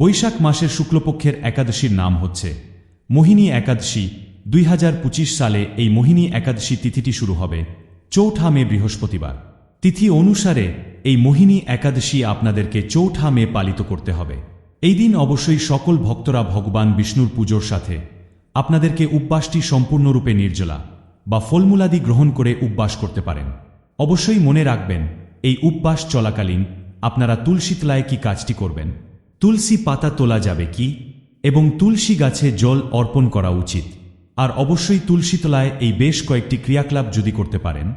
বৈশাখ মাসের শুক্লপক্ষের একাদশীর নাম হচ্ছে মোহিনী একাদশী। দুই হাজার পঁচিশ সালে এই মোহিনী একাদশী তিথিটি শুরু হবে চৌঠা মে বৃহস্পতিবার। তিথি অনুসারে এই মোহিনী একাদশী আপনাদেরকে চৌঠা মে পালিত করতে হবে। এই দিন অবশ্যই সকল ভক্তরা ভগবান বিষ্ণুর পুজোর সাথে আপনাদেরকে উপবাসটি সম্পূর্ণরূপে নির্জলা বা ফলমূলাদি গ্রহণ করে উপবাস করতে পারেন। অবশ্যই মনে রাখবেন, এই উপবাস চলাকালীন আপনারা তুলসী তলায় কি কাজটি করবেন। তুলসী পাতা তোলা যাবে কি? এবং তুলসী গাছে জল অর্পণ করা উচিত। আর অবশ্যই তুলসী তলায় এই বেশ কয়েকটি ক্রিয়াকলাপ যদি করতে পারেন,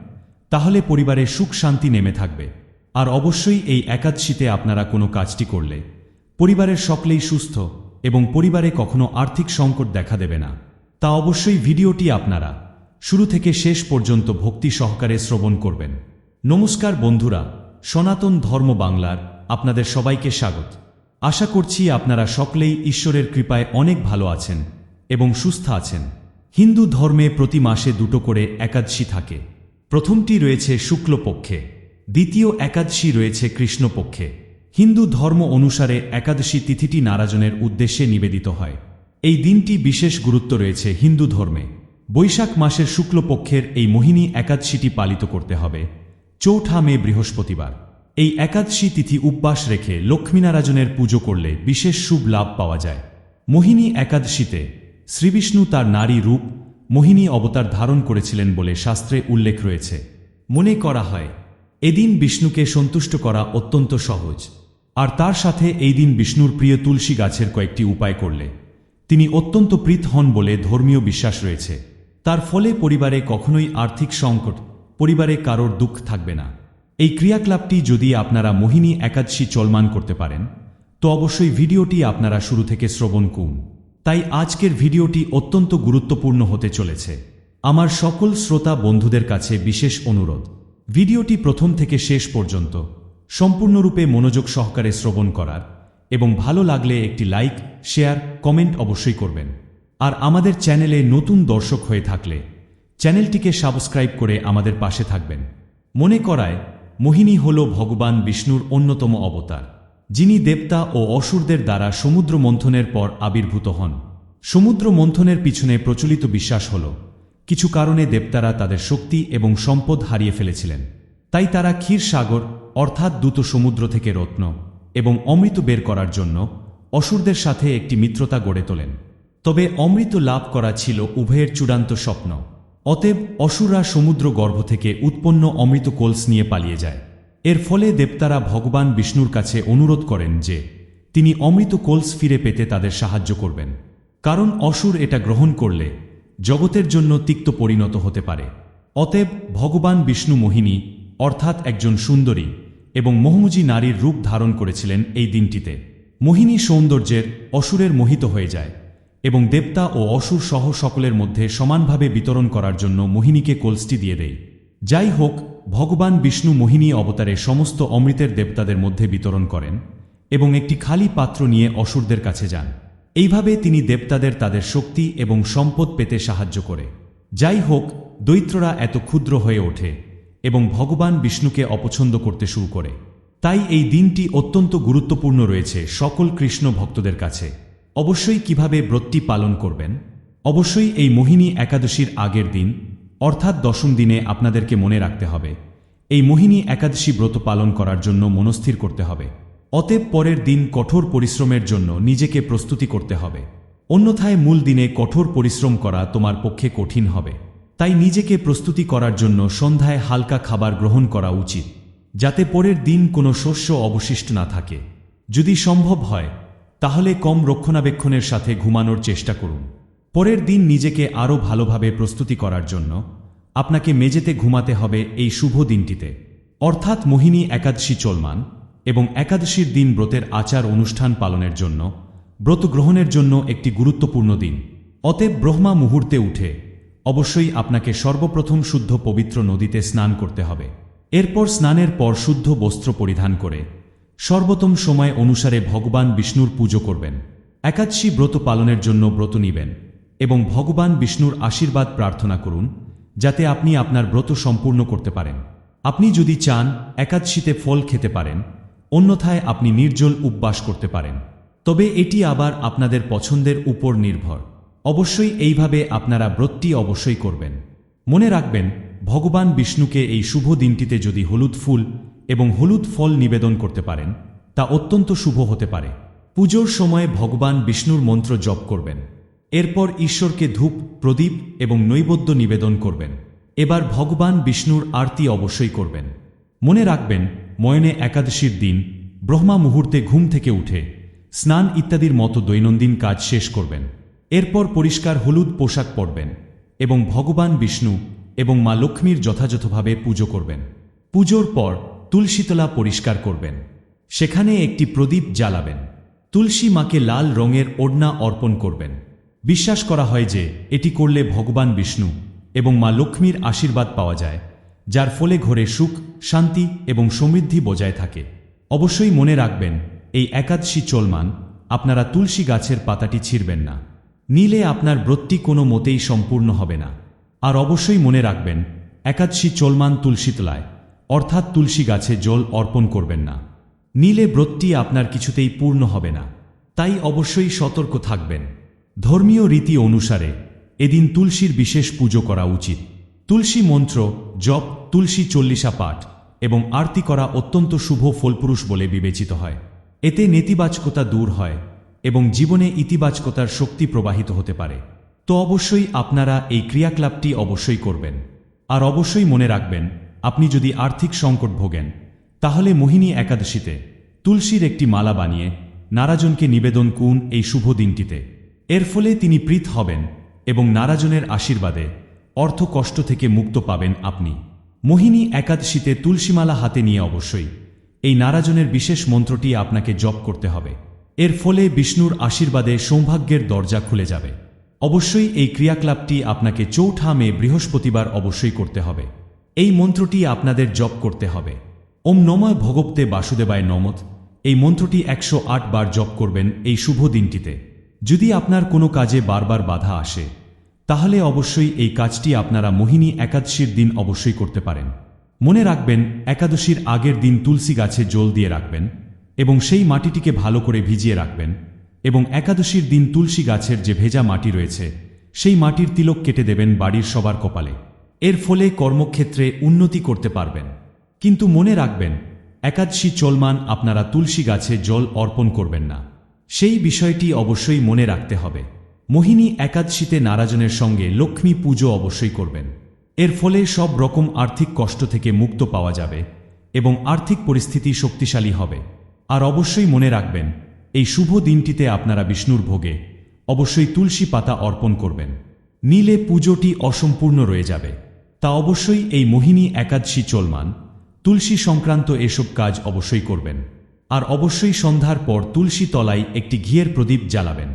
তাহলে পরিবারে সুখ শান্তি নেমে থাকবে। আর অবশ্যই এই একাদশীতে আপনারা কোনো কাজটি করলে পরিবারের সকলেই সুস্থ এবং পরিবারে কখনো আর্থিক সংকট দেখা দেবে না। তা অবশ্যই ভিডিওটি আপনারা শুরু থেকে শেষ পর্যন্ত ভক্তি সহকারে শ্রবণ করবেন। নমস্কার বন্ধুরা, সনাতন ধর্ম বাংলার আপনাদের সবাইকে স্বাগত। আশা করছি আপনারা সকলেই ঈশ্বরের কৃপায় অনেক ভালো আছেন এবং সুস্থ আছেন। হিন্দু ধর্মে প্রতি মাসে দুটো করে একাদশী থাকে। প্রথমটি রয়েছে শুক্লপক্ষে, দ্বিতীয় একাদশী রয়েছে কৃষ্ণপক্ষে। হিন্দু ধর্ম অনুসারে একাদশী তিথিটি নারাজনের উদ্দেশ্যে নিবেদিত হয়। এই দিনটি বিশেষ গুরুত্ব রয়েছে হিন্দু ধর্মে। বৈশাখ মাসের শুক্লপক্ষের এই মোহিনী একাদশীটি পালিত করতে হবে। চৌঠা মে বৃহস্পতিবার। এই একাদশী তিথি উপবাস রেখে লক্ষ্মীনারায়ণের পুজো করলে বিশেষ শুভ লাভ পাওয়া যায়। মোহিনী একাদশীতে শ্রীবিষ্ণু তার নারী রূপ, মোহিনী অবতার ধারণ করেছিলেন বলে শাস্ত্রে উল্লেখ রয়েছে। মনে করা হয়, এদিন বিষ্ণুকে সন্তুষ্ট করা অত্যন্ত সহজ। আর তার সাথে এই দিন বিষ্ণুর প্রিয় তুলসী গাছের কয়েকটি উপায় করলে। তিনি অত্যন্ত প্রীত হন বলে ধর্মীয় বিশ্বাস রয়েছে। তার ফলে পরিবারে কখনোই আর্থিক সংকট, পরিবারে কারোর দুঃখ থাকবে না। এই ক্রিয়াকলাপটি যদি আপনারা মোহিনী একাদশী চলমান করতে পারেন, তো অবশ্যই ভিডিওটি আপনারা শুরু থেকে শ্রবণ করুন। তাই আজকের ভিডিওটি অত্যন্ত গুরুত্বপূর্ণ হতে চলেছে। আমার সকল শ্রোতা বন্ধুদের কাছে বিশেষ অনুরোধ, ভিডিওটি প্রথম থেকে শেষ পর্যন্ত সম্পূর্ণরূপে মনোযোগ সহকারে শ্রবণ করার এবং ভালো লাগলে একটি লাইক, শেয়ার, কমেন্ট অবশ্যই করবেন। আর আমাদের চ্যানেলে নতুন দর্শক হয়ে থাকলে চ্যানেলটিকে সাবস্ক্রাইব করে আমাদের পাশে থাকবেন। মনে করায় মোহিনী হল ভগবান বিষ্ণুর অন্যতম অবতার, যিনি দেবতা ও অসুরদের দ্বারা সমুদ্র মন্থনের পর আবির্ভূত হন। সমুদ্র মন্থনের পিছনে প্রচলিত বিশ্বাস হল, কিছু কারণে দেবতারা তাদের শক্তি এবং সম্পদ হারিয়ে ফেলেছিলেন। তাই তারা ক্ষীর সাগর, অর্থাৎ দ্রুত সমুদ্র থেকে রত্ন এবং অমৃত বের করার জন্য অসুরদের সাথে একটি মিত্রতা গড়ে তোলেন। তবে অমৃত লাভ করা ছিল উভয়ের চূড়ান্ত স্বপ্ন। অতএব অসুররা সমুদ্র গর্ভ থেকে উৎপন্ন অমৃত কোলস নিয়ে পালিয়ে যায়। এর ফলে দেবতারা ভগবান বিষ্ণুর কাছে অনুরোধ করেন যে, তিনি অমৃত কোলস ফিরে পেতে তাদের সাহায্য করবেন। কারণ অসুর এটা গ্রহণ করলে জগতের জন্য তিক্ত পরিণত হতে পারে। অতএব ভগবান বিষ্ণু মোহিনী, অর্থাৎ একজন সুন্দরী এবং মোহমুজি নারীর রূপ ধারণ করেছিলেন এই দিনটিতে। মোহিনী সৌন্দর্যের অসুরের মোহিত হয়ে যায়। এবং দেবতা ও অসুর সহ সকলের মধ্যে সমানভাবে বিতরণ করার জন্য মোহিনীকে কোলসটি দিয়ে দেয়। যাই হোক, ভগবান বিষ্ণু মোহিনী অবতারে সমস্ত অমৃতের দেবতাদের মধ্যে বিতরণ করেন এবং একটি খালি পাত্র নিয়ে অসুরদের কাছে যান। এইভাবে তিনি দেবতাদের তাদের শক্তি এবং সম্পদ পেতে সাহায্য করে। যাই হোক দৈত্ররা এত ক্ষুদ্র হয়ে ওঠে এবং ভগবান বিষ্ণুকে অপছন্দ করতে শুরু করে। তাই এই দিনটি অত্যন্ত গুরুত্বপূর্ণ রয়েছে সকল কৃষ্ণ ভক্তদের কাছে। অবশ্যই কীভাবে ব্রতটি পালন করবেন? অবশ্যই এই মোহিনী একাদশীর আগের দিন, অর্থাৎ দশম দিনে আপনাদেরকে মনে রাখতে হবে, এই মোহিনী একাদশী ব্রত পালন করার জন্য মনস্থির করতে হবে। অতএব পরের দিন কঠোর পরিশ্রমের জন্য নিজেকে প্রস্তুতি করতে হবে। অন্যথায় মূল দিনে কঠোর পরিশ্রম করা তোমার পক্ষে কঠিন হবে। তাই নিজেকে প্রস্তুতি করার জন্য সন্ধ্যায় হালকা খাবার গ্রহণ করা উচিত, যাতে পরের দিন কোনো শস্য অবশিষ্ট না থাকে। যদি সম্ভব হয় তাহলে কম রক্ষণাবেক্ষণের সাথে ঘুমানোর চেষ্টা করুন। পরের দিন নিজেকে আরও ভালোভাবে প্রস্তুতি করার জন্য আপনাকে মেঝেতে ঘুমাতে হবে এই শুভ দিনটিতে। অর্থাৎ মোহিনী একাদশী চলমান এবং একাদশীর দিন ব্রতের আচার অনুষ্ঠান পালনের জন্য, ব্রত গ্রহণের জন্য একটি গুরুত্বপূর্ণ দিন। অতএব ব্রহ্মা মুহূর্তে উঠে অবশ্যই আপনাকে সর্বপ্রথম শুদ্ধ পবিত্র নদীতে স্নান করতে হবে। এরপর স্নানের পর শুদ্ধ বস্ত্র পরিধান করে সর্বোত্তম সময় অনুসারে ভগবান বিষ্ণুর পুজো করবেন। একাদশী ব্রত পালনের জন্য ব্রত নিবেন এবং ভগবান বিষ্ণুর আশীর্বাদ প্রার্থনা করুন, যাতে আপনি আপনার ব্রত সম্পূর্ণ করতে পারেন। আপনি যদি চান একাদশীতে ফল খেতে পারেন, অন্যথায় আপনি নির্জল উপবাস করতে পারেন। তবে এটি আবার আপনাদের পছন্দের উপর নির্ভর। অবশ্যই এইভাবে আপনারা ব্রতটি অবশ্যই করবেন। মনে রাখবেন, ভগবান বিষ্ণুকে এই শুভ দিনটিতে যদি হলুদ ফুল এবং হলুদ ফল নিবেদন করতে পারেন, তা অত্যন্ত শুভ হতে পারে। পুজোর সময় ভগবান বিষ্ণুর মন্ত্র জপ করবেন। এরপর ঈশ্বরকে ধূপ, প্রদীপ এবং নৈবদ্য নিবেদন করবেন। এবার ভগবান বিষ্ণুর আরতি অবশ্যই করবেন। মনে রাখবেন, ময়নে একাদশীর দিন, ব্রহ্মা মুহূর্তে ঘুম থেকে উঠে, স্নান ইত্যাদির মতো দৈনন্দিন কাজ শেষ করবেন। এরপর পরিষ্কার হলুদ পোশাক পরবেন এবং ভগবান বিষ্ণু এবং মা লক্ষ্মীর যথাযথভাবে পুজো করবেন। পুজোর পর তুলসীতলা পরিষ্কার করবেন। সেখানে একটি প্রদীপ জ্বালাবেন। তুলসী মাকে লাল রঙের ওড়না অর্পণ করবেন। বিশ্বাস করা হয় যে, এটি করলে ভগবান বিষ্ণু এবং মা লক্ষ্মীর আশীর্বাদ পাওয়া যায়, যার ফলে ঘরে সুখ, শান্তি এবং সমৃদ্ধি বজায় থাকে। অবশ্যই মনে রাখবেন, এই একাদশী চলমান, আপনারা তুলসী গাছের পাতাটি ছিঁড়বেন না। নিলে আপনার ব্রতটি কোনো মতেই সম্পূর্ণ হবে না। আর অবশ্যই মনে রাখবেন, একাদশী চলমান তুলসীতলায় অর্থাৎ তুলসী গাছে জল অর্পণ করবেন না। নীলে ব্রতটি আপনার কিছুতেই পূর্ণ হবে না। তাই অবশ্যই সতর্ক থাকবেন। ধর্মীয় রীতি অনুসারে এদিন তুলসীর বিশেষ পুজো করা উচিত। তুলসী মন্ত্র, জপ, তুলসী চল্লিশা পাঠ এবং আরতি করা অত্যন্ত শুভ ফলপুরুষ বলে বিবেচিত হয়। এতে নেতিবাচকতা দূর হয় এবং জীবনে ইতিবাচকতার শক্তি প্রবাহিত হতে পারে। তো অবশ্যই আপনারা এই ক্রিয়াকলাপটি অবশ্যই করবেন। আর অবশ্যই মনে রাখবেন আপনি যদি আর্থিক সংকট ভোগেন, তাহলে মোহিনী একাদশীতে তুলসীর একটি মালা বানিয়ে নারাজনকে নিবেদন কুন এই শুভ দিনটিতে। এর ফলে তিনি প্রীত হবেন এবং নারাজনের আশীর্বাদে অর্থ কষ্ট থেকে মুক্ত পাবেন আপনি। মোহিনী একাদশীতে তুলসীমালা হাতে নিয়ে অবশ্যই এই নারাজনের বিশেষ মন্ত্রটি আপনাকে জপ করতে হবে। এর ফলে বিষ্ণুর আশীর্বাদে সৌভাগ্যের দরজা খুলে যাবে। অবশ্যই এই ক্রিয়াকলাপটি আপনাকে চৌঠা মে বৃহস্পতিবার অবশ্যই করতে হবে। এই মন্ত্রটি আপনাদের জপ করতে হবে। ওম নময় ভগবতে বাসুদেবায় নমত এই মন্ত্রটি একশো আট বার জপ করবেন এই শুভ দিনটিতে। যদি আপনার কোনো কাজে বারবার বাধা আসে, তাহলে অবশ্যই এই কাজটি আপনারা মোহিনী একাদশীর দিন অবশ্যই করতে পারেন। মনে রাখবেন, একাদশীর আগের দিন তুলসী গাছে জল দিয়ে রাখবেন এবং সেই মাটিটিকে ভালো করে ভিজিয়ে রাখবেন এবং একাদশীর দিন তুলসী গাছের যে ভেজা মাটি রয়েছে, সেই মাটির তিলক কেটে দেবেন বাড়ির সবার কপালে। এর ফলে কর্মক্ষেত্রে উন্নতি করতে পারবেন। কিন্তু মনে রাখবেন, একাদশী চলমান আপনারা তুলসী গাছে জল অর্পণ করবেন না। সেই বিষয়টি অবশ্যই মনে রাখতে হবে। মোহিনী একাদশীতে নারাজনের সঙ্গে লক্ষ্মী পুজো অবশ্যই করবেন। এর ফলে সব রকম আর্থিক কষ্ট থেকে মুক্ত পাওয়া যাবে এবং আর্থিক পরিস্থিতি শক্তিশালী হবে। আর অবশ্যই মনে রাখবেন, এই শুভ দিনটিতে আপনারা বিষ্ণুর ভোগে অবশ্যই তুলসী পাতা অর্পণ করবেন। নীলে পুজোটি অসম্পূর্ণ রয়ে যাবে। তা অবশ্যই এই মোহিনী একাদশী চলমান। তুলসী সংক্রান্ত এসব কাজ অবশ্যই করবেন। আর অবশ্যই সন্ধ্যার পর তুলসী তলায় একটি ঘিয়ের প্রদীপ জ্বালাবেন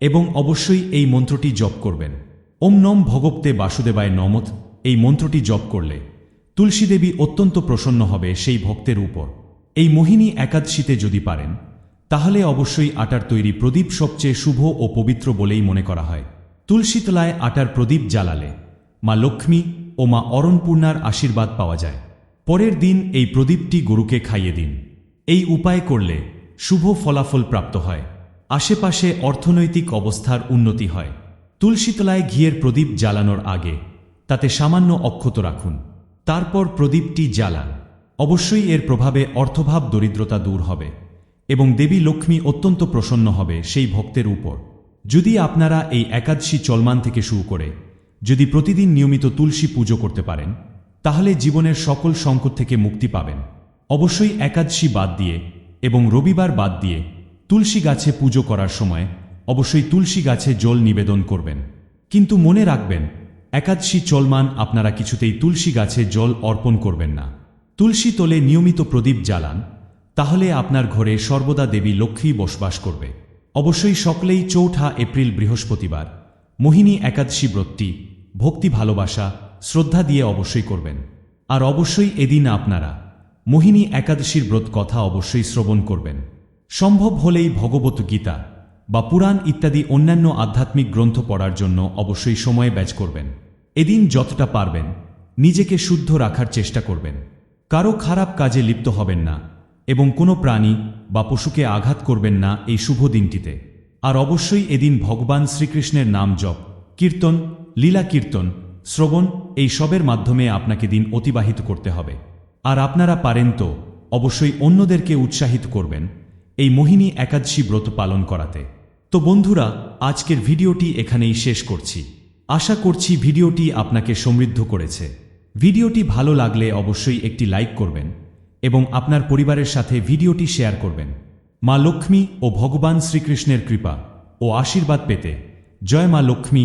এবং অবশ্যই এই মন্ত্রটি জপ করবেন। ওম নম ভগবতে বাসুদেবায় নমত। এই মন্ত্রটি জপ করলে তুলসী দেবী অত্যন্ত প্রসন্ন হবে সেই ভক্তের উপর। এই মোহিনী একাদশীতে যদি পারেন, তাহলে অবশ্যই আটার তৈরি প্রদীপ সবচেয়ে শুভ ও পবিত্র বলেই মনে করা হয়। তুলসীতলায় আটার প্রদীপ জ্বালালে মা লক্ষ্মী ও মা অরণপূর্ণার আশীর্বাদ পাওয়া যায়। পরের দিন এই প্রদীপটি গরুকে খাইয়ে দিন। এই উপায় করলে শুভ ফলাফল প্রাপ্ত হয়। আশেপাশে অর্থনৈতিক অবস্থার উন্নতি হয়। তুলসীতলায় ঘিয়ের প্রদীপ জ্বালানোর আগে তাতে সামান্য অক্ষত রাখুন। তারপর প্রদীপটি জ্বালান। অবশ্যই এর প্রভাবে অর্থভাব দরিদ্রতা দূর হবে এবং দেবী লক্ষ্মী অত্যন্ত প্রসন্ন হবে সেই ভক্তের উপর। যদি আপনারা এই একাদশী চলমান থেকে শুরু করে যদি প্রতিদিন নিয়মিত তুলসী পুজো করতে পারেন, তাহলে জীবনের সকল সংকট থেকে মুক্তি পাবেন। অবশ্যই একাদশী বাদ দিয়ে এবং রবিবার বাদ দিয়ে তুলসী গাছে পুজো করার সময় অবশ্যই তুলসী গাছে জল নিবেদন করবেন। কিন্তু মনে রাখবেন, একাদশী চলমান আপনারা কিছুতেই তুলসী গাছে জল অর্পণ করবেন না। তুলসী তোলে নিয়মিত প্রদীপ জ্বালান, তাহলে আপনার ঘরে সর্বদা দেবী লক্ষ্মী বসবাস করবে। অবশ্যই সকলেই চৌঠা এপ্রিল বৃহস্পতিবার, মোহিনী একাদশী ব্রতটি ভক্তি, ভালোবাসা, শ্রদ্ধা দিয়ে অবশ্যই করবেন। আর অবশ্যই এদিন আপনারা মোহিনী একাদশীর ব্রত কথা অবশ্যই শ্রবণ করবেন। সম্ভব হলেই ভগবত গীতা বা পুরাণ ইত্যাদি অন্যান্য আধ্যাত্মিক গ্রন্থ পড়ার জন্য অবশ্যই সময় ব্যয় করবেন। এদিন যতটা পারবেন নিজেকে শুদ্ধ রাখার চেষ্টা করবেন। কারও খারাপ কাজে লিপ্ত হবেন না এবং কোনো প্রাণী বা পশুকে আঘাত করবেন না এই শুভ দিনটিতে। আর অবশ্যই এদিন ভগবান শ্রীকৃষ্ণের নাম জপ, কীর্তন লীলা কীর্তন, শ্রবণ এই সবের মাধ্যমে আপনাকে দিন অতিবাহিত করতে হবে। আর আপনারা পারেন তো অবশ্যই অন্যদেরকে উৎসাহিত করবেন এই মোহিনী একাদশী ব্রত পালন করাতে। তো বন্ধুরা, আজকের ভিডিওটি এখানেই শেষ করছি। আশা করছি ভিডিওটি আপনাকে সমৃদ্ধ করেছে। ভিডিওটি ভালো লাগলে অবশ্যই একটি লাইক করবেন এবং আপনার পরিবারের সাথে ভিডিওটি শেয়ার করবেন। মা লক্ষ্মী ও ভগবান শ্রীকৃষ্ণের কৃপা ও আশীর্বাদ পেতে জয় মা লক্ষ্মী।